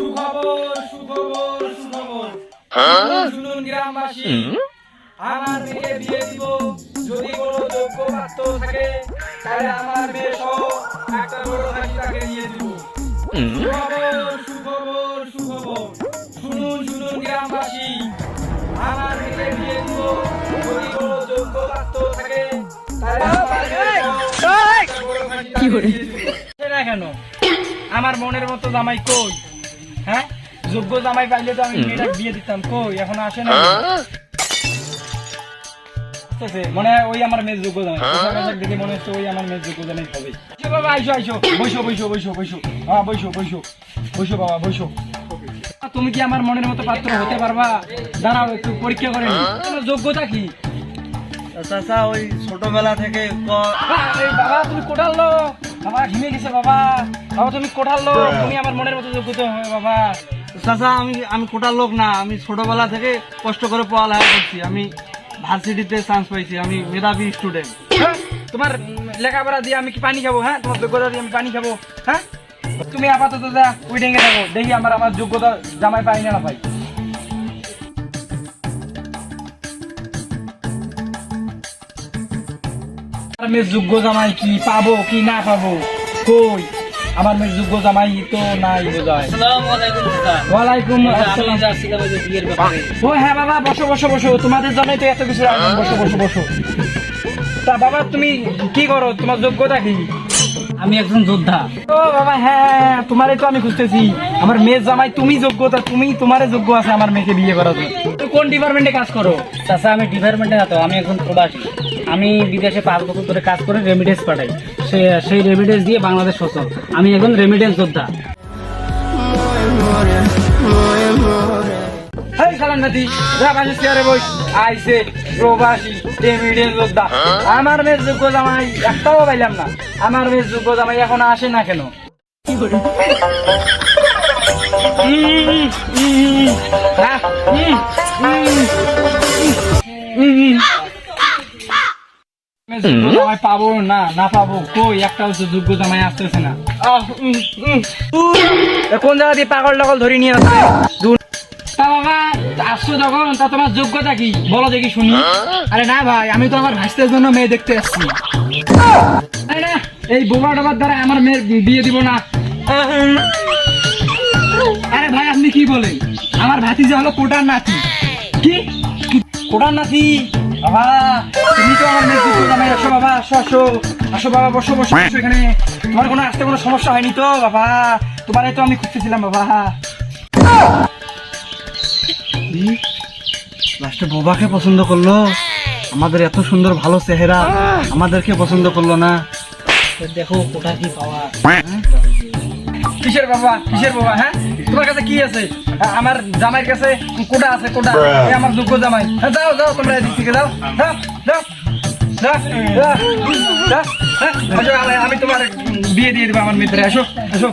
সুখবর সুখবর সুখবর। শুনুন গ্রামবাসী। আমার মেয়ে বিয়ে দিব যদি কোনো যোগ্য পাত্র থাকে তাহলে আমার মেয়ে সহ একটা বড় হাসি তাকে নিয়ে দিব। সুখবর সুখবর সুখবর। শুনুন শুনুন গ্রামবাসী। আমার মেয়ে বিয়ে দিব যদি কোনো যোগ্য পাত্র থাকে তাহলে আমার মেয়ে সহ একটা বড় হাসি তাকে নিয়ে দিব। না কেন? আমার মনের মতো জামাই কই? হ্যাঁ? যোগ্য জামাই পাইলে তো আমি মেয়েটা বিয়ে দিতাম। কই এখন আসে না? আসতেছে, মনে ওই আমার মেয়ের যোগ্য জামাই। দেখে মনে হচ্ছে ওই আমার মেয়ের যোগ্য জামাই হবে। বাবা আইসো আইসো। বৈশো বৈশো বৈশো বৈশো হ্যাঁ বৈশো বৈশো বৈশো বাবা বৈশো তুমি কি আমার মনের মতো পাত্র হতে পারবা? দাঁড়াও একটু পরীক্ষা করে তোমার যোগ্যতা কি? চাচা ওই ছোটবেলা থেকে বাবা, বাবা তুমি কোটাল লোক বাবা ঘিমে গেছে বাবা। বাবা তুমি কোটাল লোক তুমি আমার মনের মতো যোগ্যতা হবে বাবা। চাচা আমি আমি কোটার লোক না আমি ছোটবেলা থেকে কষ্ট করে পড়ালেখা করছি। আমি ভার্সিটিতে চান্স পাইছি আমি মেধাবী স্টুডেন্ট হ্যাঁ? তোমার লেখাপড়া দিয়ে আমি কি পানি খাব হ্যাঁ? তোমার যোগ্যতা দিয়ে আমি পানি খাব হ্যাঁ? তুমি আপাতত যা এ থাকো দেখি আমার আমার যোগ্যতা জামাই পাই না না পাই আমার মেয়ের যোগ্য জামাই কি পাবো কি না পাবো? কই? আমার মেয়ের যোগ্য জামাই তো নাই বোঝায় ওয়ালাইকুম আসসালাম। ও হ্যাঁ বাবা বসো বসো বসো। তোমাদের জন্যই তো এত কিছু। বসো বসো বসো। তা বাবা তুমি কি করো? তোমার যোগ্যতা কি? আমি একজন যোদ্ধা। ও বাবা হ্যাঁ তোমারই তো আমি খুঁজতেছি। আমার মেয়ে জামাই তুমি যোগ্যতা তুমি তোমারে যোগ্য আছে আমার মেয়েকে বিয়ে করার জন্য। তুমি কোন ডিপার্টমেন্টে কাজ করো? চাচা আমি ডিপার্টমেন্টে না তো আমি একজন প্রবাসী। আমি বিদেশে পাঁচ বছর ধরে কাজ করে রেমিডেন্স পাঠাই। সে সেই রেমিডেন্স দিয়ে বাংলাদেশ সচল আমি একজন রেমিডেন্স যোদ্ধা। এই সালান নাতি যা বাসে চেয়ারে বস। আইসে প্রবাসী টেমিডিয়ান যোদ্ধা আমার মেয়ের যোগ্য জামাই একটাও পাইলাম না। আমার মেয়ের যোগ্য জামাই এখন আসে না কেন? হ্যাঁ, জামাই পাবো না না পাবো? কই? একটাও তো যোগ্য জামাই আসতেছে না। কোন জায়গা দিয়ে পাগল টাগল ধরে নিয়ে আসছে? আসছো যখন, তা তোমার যোগ্যতা কি? বলো দেখি শুনি। আরে না ভাই, আমি তো আমার ভাইস্তের জন্য মেয়ে দেখতে আসছি। না, এই বোবা ডোবার দ্বারা আমার মেয়ের বিয়ে দিব না। আরে ভাই, আপনি কি বলেন? আমার ভাতিজা হলো কোটার নাতি। কি? কোটার নাতি? বাবা, তুমি তো আমার মেয়ের জামাই, আসো বাবা বসো বসো এখানে। তোমার কোনো আসতে কোনো সমস্যা হয়নি তো, বাবা? তোমার তো আমি খুঁজতেছিলাম, বাবা। লাস্টে বোবাকে পছন্দ করল। আমাদের এত সুন্দর ভালো চেহারা আমাদেরকে পছন্দ করল না। দেখো কোটা কি পাওয়া। কিসের বাবা? কিসের বাবা হ্যাঁ? তোমার কাছে কি আছে? আমার জামাইয়ের কাছে কোটা আছে কোটা। আমার যোগ্য জামাই। হ্যাঁ যাও যাও তোমরা এদিক থেকে যাও। হ্যাঁ, আমি তোমার বিয়ে দিয়ে দেবো আমার মিত্রে আসো আসো।